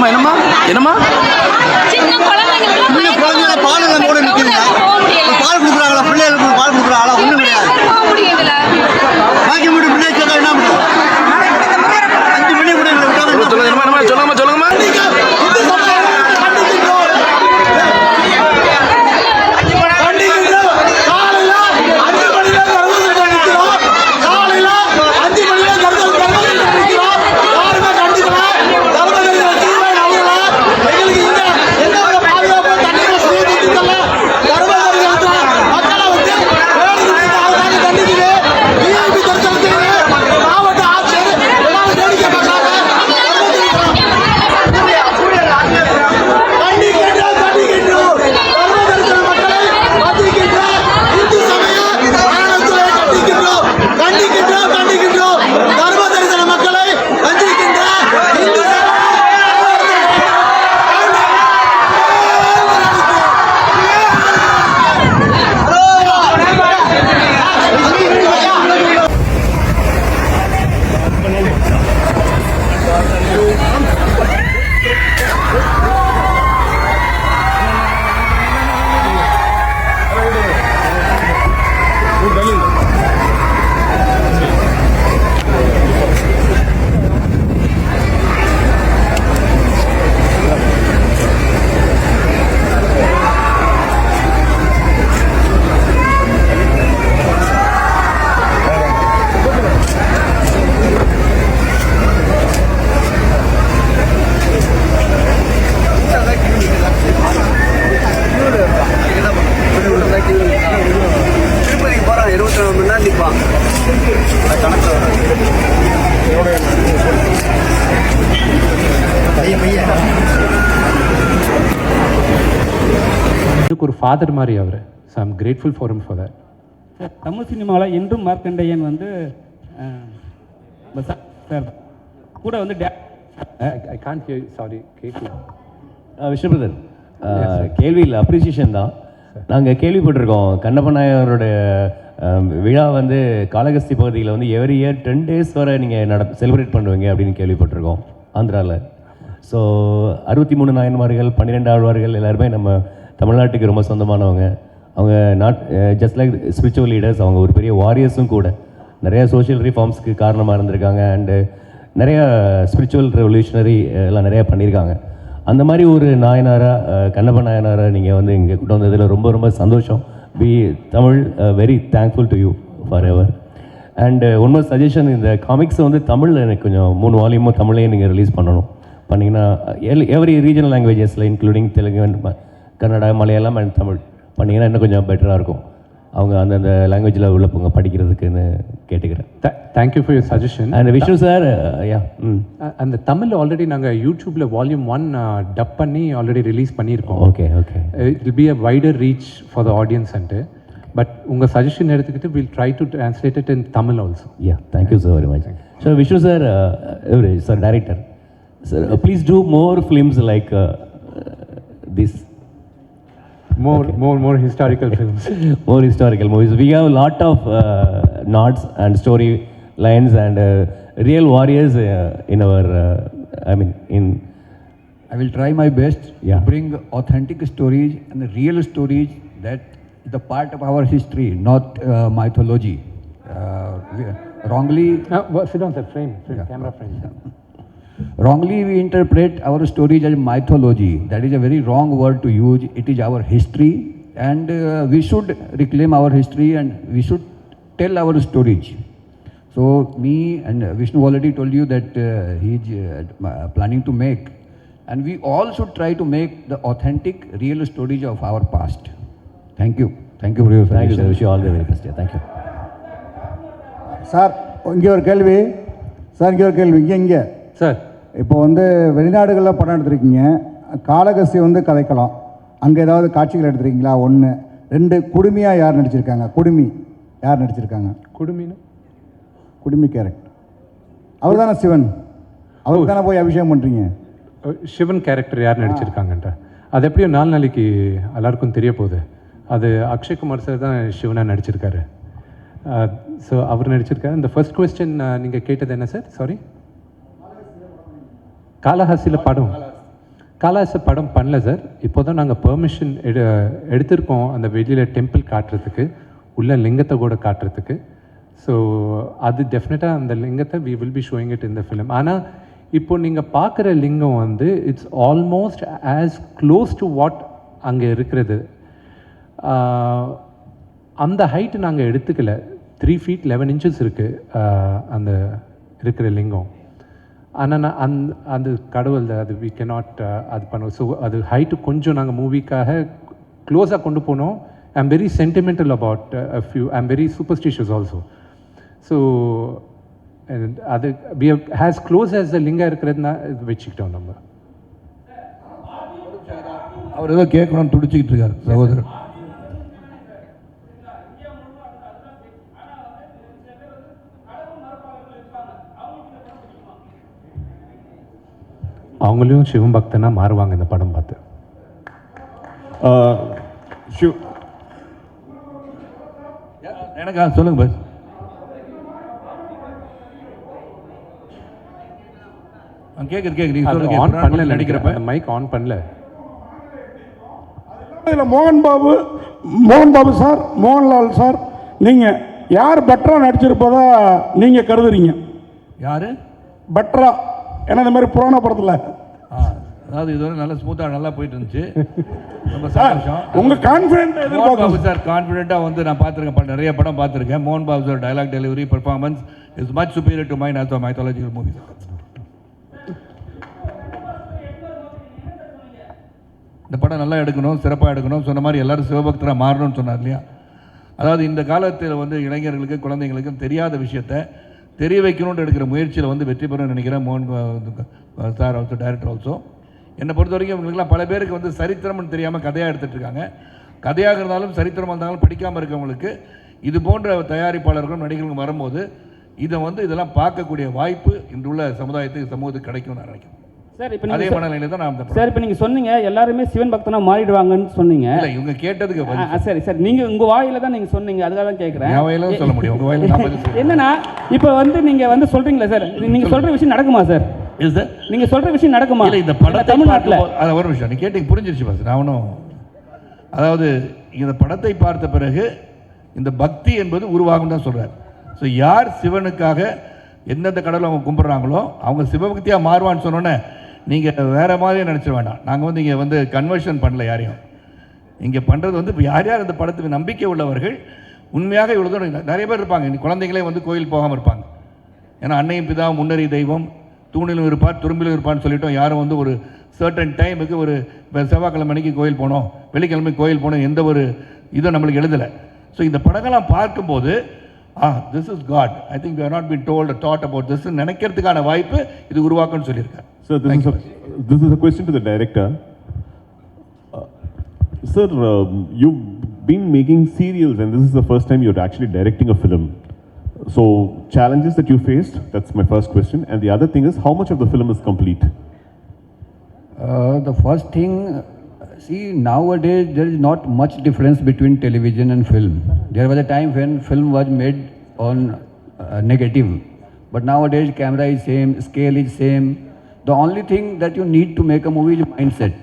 என்னம்மா என்னம்மா என்னம்மா? இன்னும் குழந்தைங்க பால் இல்லாம கூட நிற்குதுங்க. பால் கொடுக்குறாங்களா? பிள்ளைகளுக்கு பால் கொடுக்குறாங்களா? ஒன்றும் கிடையாது. வாங்கி மட்டும் பிள்ளை கேட்டா என்ன பண்ணுறது? I'm எனக்கு ஒரு ஃபாதர் மாதிரி அவர். So I'm grateful for him for that. Tamil சினிமாவில் என்றும் மார்க்கண்டையன் வந்து சார் கூட வந்து டே ஐ கான்ட் ஹியர் சாரி கேட்கல விஷ்ணுபிரதன் கேள்வியில் அப்ரிசியேஷன் தான். நாங்கள் கேள்விப்பட்டிருக்கோம் கண்ணப்ப நாயகரோட அஹ், விழா வந்து காளகஸ்தி பகுதியில் வந்து எவ்ரி இயர் டென் டேஸ் வரை நீங்கள் நட செலிப்ரேட் பண்ணுவீங்க அப்படின்னு கேள்விப்பட்டிருக்கோம் ஆந்திராவில் ஸோ அறுபத்தி மூணு நாயன்மார்கள் பன்னிரெண்டு ஆழ்வார்கள் எல்லாருமே நம்ம தமிழ்நாட்டுக்கு ரொம்ப சொந்தமானவங்க. அவங்க not just like spiritual leaders அவங்க ஒரு பெரிய வாரியர்ஸும் கூட. நிறையா சோஷியல் ரிஃபார்ம்ஸ்க்கு காரணமாக இருந்திருக்காங்க. அண்டு நிறையா ஸ்பிரிச்சுவல் ரெவல்யூஷனரி எல்லாம் நிறையா பண்ணியிருக்காங்க. அந்த மாதிரி ஒரு நாயனாராக eh, கண்ணப்ப நாயனாரா நீங்கள் வந்து இங்கே கொண்டு வந்ததில் ரொம்ப ரொம்ப சந்தோஷம். We Tamil very thankful to you for ever and one more suggestion இந்த காமிக்ஸை வந்து தமிழில் எனக்கு கொஞ்சம் மூணு வால்யூமும் தமிழ்லேயே நீங்கள் ரிலீஸ் பண்ணணும். பண்ணிங்கன்னா எவ்ரி ரீஜனல் லாங்குவேஜஸில் இன்க்ளூடிங் தெலுங்கு கன்னடா மலையாளம் அண்ட் தமிழ் பண்ணிங்கன்னா இன்னும் கொஞ்சம் பெட்டராக இருக்கும். அவங்க அந்தந்த லாங்குவேஜில் உள்ளவங்க படிக்கிறதுக்குன்னு கேட்டுக்கிறேன். Thank you for your suggestion and Vishnu sir yeah hmm அந்த தமிழ் ஆல்ரெடி நாங்கள் யூடியூப்ல வால்யூம் ஒன் டப் பண்ணி ஆல்ரெடி ரிலீஸ் பண்ணியிருக்கோம். Okay okay it will be a wider reach for the audience and but உங்கள் சஜஷன் எடுத்துக்கிட்டு will try to translate it in Tamil also Yeah, thank you so very much. So Vishnu sir, uh, uh, sir, director, sir, uh, please do more, more, more historical films. more historical movies. We have a lot of uh, nods and story lines and uh, real warriors uh, in our, uh, I mean, in. I will try my best yeah. to bring authentic stories and real stories that the part of our history, not uh, mythology. Uh, wrongly. No, well, sit on the frame, frame yeah. camera frame. wrongly we interpret our stories as mythology. That is a very wrong word to use. It is our history, and uh, we should reclaim our history and we should tell our stories. So me and Vishnu already told you that uh, he is uh, planning to make, and we all should try to make the authentic, real stories of our past. Thank you. Thank you for your thank you sir, suggestion. wish you all the very best. Yeah, thank you. Sir இங்கே ஒரு கேள்வி sir இங்கே ஒரு கேள்வி இங்கே இங்கே sir இப்போ வந்து வெளிநாடுகளில் படம் எடுத்திருக்கீங்க. காளகஸ்தி வந்து கதைக்கலாம். அங்கே ஏதாவது காட்சிகள் எடுத்திருக்கீங்களா? ஒன்று ரெண்டு குடுமியாக யார் நடிச்சிருக்காங்க? குடுமி. யார் நடிச்சிருக்காங்க? குடுமின்னு? குடுமி கேரக்டர் அவர் தானே சிவன்? அவருக்கு தானே போய் அபிஷேகம் பண்ணுறீங்க சிவன் கேரக்டர் யார் நடிச்சிருக்காங்கன்ற. அது எப்படியும் நாலு நாளைக்கு எல்லாருக்கும் தெரிய போகுது அது அக்ஷய்குமார் சார் தான் சிவனா நடிச்சிருக்காரு. ஸோ அவர் நடிச்சிருக்காரு. இந்த ஃபர்ஸ்ட் கொஸ்டின் நீங்கள் கேட்டது என்ன சார் சாரி காலஹாசியில் படம் காலஹாசி படம் பண்ணல சார் இப்போ தான் நாங்கள் பெர்மிஷன் எடு எடுத்திருக்கோம் அந்த வெளியில் டெம்பிள் காட்டுறதுக்கு உள்ள லிங்கத்தை கூட காட்டுறதுக்கு. ஸோ அது டெஃபினட்டாக அந்த லிங்கத்தை we will be showing it இந்த ஃபிலிம் ஆனால் இப்போ நீங்கள் பார்க்குற லிங்கம் வந்து it's almost as close to what அங்கே இருக்கிறது. அந்த ஹைட்டு நாங்கள் எடுத்துக்கல. த்ரீ ஃபீட் லெவன் இன்ச்சஸ் இருக்குது அந்த இருக்கிற லிங்கம். ஆனால் நான் அந் அந்த கடவுள் அது வி கெனாட் uh, அது பண்ணுவோம். ஸோ அது ஹைட்டு கொஞ்சம் நாங்கள் மூவிக்காக க்ளோஸாக கொண்டு போனோம். I am very sentimental about a few I am very superstitious also so அது we has close as the லிங்காக இருக்கிறதுனா வச்சுக்கிட்டோம் நம்ம. அவர் ஏதோ கேட்கணும்னு துடிச்சிக்கிட்டு இருக்காரு சகோதரர். அவங்களையும் சிவம் பக்தனா மாறுவாங்க இந்த படம் பார்த்து. ஷிவ் எனக்கா சொல்லுங்க பஸ் கேட்குது கேட்குது ஆன் பண்ணல நடிக்கிறப்ப நடிக்கிறப்ப மைக் ஆன் பண்ணல இதில் மோகன் பாபு மோகன் பாபு சார் மோகன்லால் சார் நீங்கள் யார் பெட்டராக நடிச்சிருப்பதா நீங்கள் கருதுறீங்க? யாரு? பெட்டரா ஏன்னா இந்த மாதிரி புராண படத்தில் அதாவது இதுவரை நல்லா ஸ்மூத்தாக நல்லா போயிட்டு இருந்துச்சு ரொம்ப சந்தோஷம். உங்கள் கான்ஃபிடென்ட் மோகன் பாபு சார் கான்ஃபிடென்ட்டாக வந்து நான் பார்த்துருக்கேன். ப- நிறைய படம் பார்த்துருக்கேன். மோகன் Babu sir dialogue delivery performance is much superior to mine also mythological movie இந்த படம் நல்லா எடுக்கணும் சிறப்பாக எடுக்கணும் சொன்ன மாதிரி எல்லாரும் சிவபக்தராக மாறணும்னு சொன்னார் இல்லையா? அதாவது இந்த காலத்தில் வந்து இளைஞர்களுக்கு குழந்தைங்களுக்கும் தெரியாத விஷயத்த தெரிய வைக்கணும்னு எடுக்கிற முயற்சியில் வந்து வெற்றி பெறணும்னு நினைக்கிறேன் மோகன் சார் ஆல்சோ டைரக்டர் ஆல்சோ என்னை பொறுத்த வரைக்கும் இவங்களுக்குலாம் பல பேருக்கு வந்து சரித்திரம்னு தெரியாமல் கதையாக எடுத்துகிட்டு இருக்காங்க. கதையாக இருந்தாலும் சரித்திரமாக இருந்தாலும் படிக்காமல் இருக்கவங்களுக்கு இது போன்ற தயாரிப்பாளர்களும் நடிகர்களும் வரும்போது இதை வந்து இதெல்லாம் பார்க்கக்கூடிய வாய்ப்பு இன்றுள்ள சமுதாயத்துக்கு சமூகத்துக்கு கிடைக்கும்னு நான் நினைக்கிறேன். சார் இப்போ அதே நீங்கள் மனநிலையில் தான் நான் சார் இப்போ நீங்கள் சொன்னீங்க எல்லாருமே சிவன் பக்தனா மாறிடுவாங்கன்னு சொன்னீங்க. இல்லை இவங்க கேட்டதுக்கு சரி சரி. நீங்க உங்க வாயில தான் நீங்க சொன்னீங்க அதுக்காக தான் கேட்குறேன் வாயில தான் சொல்ல முடியும். உங்க வாயில என்னன்னா இப்போ வந்து நீங்க வந்து சொல்றீங்களா சார்? நீங்க சொல்ற விஷயம் நடக்குமா சார்? இஸ் சார் நீங்க சொல்ற விஷயம் நடக்குமா? இல்ல இந்த படத்தை தமிழ்நாட்டுல. அது ஒரு விஷயம் நீ கேட்டீங்க புரிஞ்சிருச்சு பாஸ் நான் ஒன்றும் அதாவது இந்த படத்தை பார்த்த பிறகு இந்த பக்தி என்பது உருவாகும் தான் சொல்றாரு. ஸோ யார் சிவனுக்காக எந்தெந்த கடவுளை அவங்க கும்பிட்றாங்களோ அவங்க சிவபக்தியாக மாறுவான்னு சொன்னோன்னே நீங்கள் வேற மாதிரியே நினச்சிட வேண்டாம் நாங்கள் வந்து இங்கே வந்து கன்வர்ஷன் பண்ணல யாரையும். இங்கே பண்ணுறது வந்து இப்போ யார் யார் இந்த படத்துக்கு நம்பிக்கை உள்ளவர்கள் உண்மையாக இவ்வளோ தூரம் நிறைய பேர் இருப்பாங்க. குழந்தைங்களே வந்து கோயில் போகாமல் இருப்பாங்க. ஏன்னா அன்னையும் பிதா முன்னறி தெய்வம் தூணிலும் இருப்பார் துரும்பிலும் இருப்பார்னு சொல்லிட்டோம். யாரும் வந்து ஒரு சர்டன் டைமுக்கு ஒரு செவ்வாய்க்கிழமை மணிக்கு கோயில் போனோம் வெள்ளிக்கிழமை கோயில் போனோம் எந்த ஒரு இதுவும் நம்மளுக்கு எழுதலை. ஸோ இந்த படங்கள்லாம் பார்க்கும்போது ஆ this is God I think you not been told or thought about this நினைக்கிறதுக்கான வாய்ப்பு இது உருவாக்கும்னு சொல்லியிருக்காரு. Sir, this is, a, this is a question to the director. Uh, sir, um, you've been making serials, and this is the first time you're So, challenges that you faced, that's my first question. And the other thing is, how much of the film is complete? Uh, the first thing, see, nowadays there is not much difference between television and film. There was a time when film was made on uh, negative, but nowadays camera is same, scale is same. The only thing that you need to make a movie is mindset.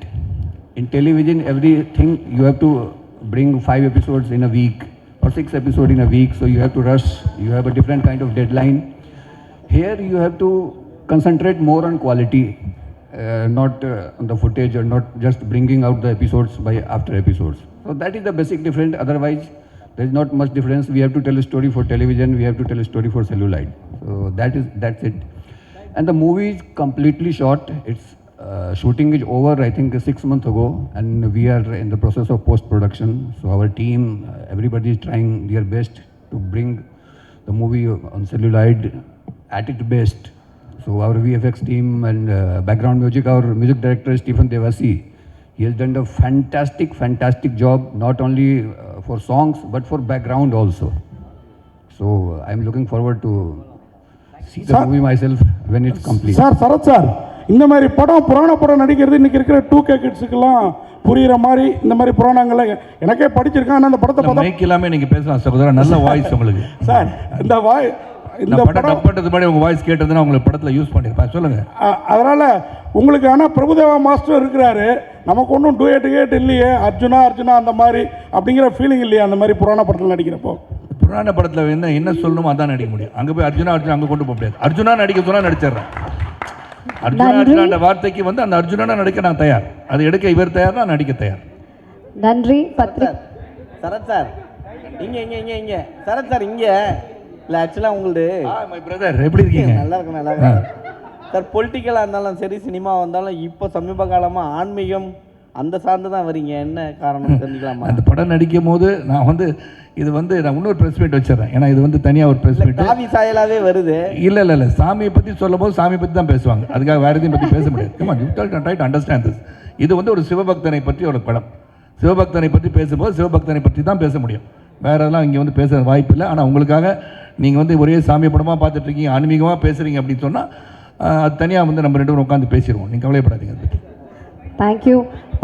In television, everything you have to bring five episodes in a week or six episodes in a week, so you have to rush. You have a different kind of deadline. Here you have to concentrate more on quality, uh, not uh, on the footage or not just bringing out the episodes by after episodes. So that is the basic difference. Otherwise, there is not much difference. We have to tell a story for television. We have to tell a story for celluloid. So that is that's it. And the movie is completely shot. Its uh, shooting is over, I think, six months ago, and we are in the process of post production. So, our team, uh, everybody is trying their best to bring the movie on celluloid at its best. So, our VFX team and uh, background music, our music director, Stephen Devasi, he has done a fantastic, fantastic job, not only uh, for songs, but for background also. So, I'm looking forward to see the sir, movie myself when it's complete. Sir, Sarat sir. இந்த மாதிரி படம் புராண படம் நடிக்கிறது இன்னைக்கு இருக்கிற two K கிட்ஸுக்கெல்லாம் புரிகிற மாதிரி இந்த மாதிரி புராணங்களை எனக்கே படிச்சிருக்கேன். ஆனால் அந்த படத்தை பார்த்தா இல்லாமல் நீங்கள் பேசலாம் சகோதரன் நல்ல வாய்ஸ் உங்களுக்கு. சார் இந்த வாய் இந்த படம் பண்ணுறது மாதிரி உங்கள் வாய்ஸ் கேட்டதுன்னா உங்களுக்கு படத்தில் யூஸ் பண்ணியிருப்பேன் சொல்லுங்கள் அதனால உங்களுக்கு ஆனால் பிரபுதேவா மாஸ்டர் இருக்கிறாரு. நமக்கு ஒன்றும் டூயட் கேட் இல்லையே. அர்ஜுனா அர்ஜுனா அந்த மாதிரி அப்படிங்கிற ஃபீலிங் இல்லையே அந்த மாதிரி புராண படத்தில் நடிக்கிறப்போ. புராண படத்தில் என்ன என்ன சொல்லணுமோ அதான் நடிக்க முடியும். அங்கே போய் அர்ஜுனா அர்ஜுனா அங்கே கொண்டு போக முடியாது. அர்ஜுனா நடிக்க சொன்னால் நடிச்சிடுறேன். அர்ஜுனான்ற வார்த்தைக்கு வந்து அந்த அர்ஜுனா நடிக்க நான் தயார். அது எடுக்க இவர் தயார் நான் நடிக்க தயார். நன்றி. பத்ரி சரத் சார் இங்க இங்க இங்க இங்க. சரத் சார் இங்க. இல்ல ஆக்சுவலா உங்களுது. மை பிரதர் எப்படி இருக்கீங்க? நல்லா இருக்கு நல்லா இருக்கு சார் பொலிட்டிக்கலாக இருந்தாலும் சரி சினிமா வந்தாலும் இப்போ சமீப காலமாக ஆன்மீகம் அந்த சார்ந்து தான் வரீங்க. என்ன காரணம் தெரிஞ்சுக்கலாமா? அந்த படம் நடிக்கும் போது நான் வந்து இது வந்து நான் இன்னொரு ப்ரெஸ் மீட் வச்சிடறேன். ஏன்னா இது வந்து தனியாக ஒரு ப்ரெஸ் மீட் காவி சாயலாவே வருது. இல்லை இல்லை இல்லை. சாமியை பற்றி சொல்லும் போது சாமியை பற்றி தான் பேசுவாங்க. அதுக்காக வேறு எதையும் பற்றி பேச முடியாது. Comma you try to understand this இது வந்து ஒரு சிவபக்தனை பற்றி ஒரு படம். சிவபக்தனை பற்றி பேசும்போது சிவபக்தனை பற்றி தான் பேச முடியும். வேற எல்லாம் இங்கே வந்து பேச வாய்ப்பு இல்லை. ஆனால் உங்களுக்காக நீங்கள் வந்து ஒரே சாமி படமாக பார்த்துட்டு இருக்கீங்க ஆன்மீகமாக பேசுகிறீங்க அப்படின்னு சொன்னால் அது தனியாக வந்து நம்ம ரெண்டு பேரும் உட்காந்து பேசிடுவோம். நீங்கள் கவலைப்படாதீங்க அதை பற்றி தேங்க்யூ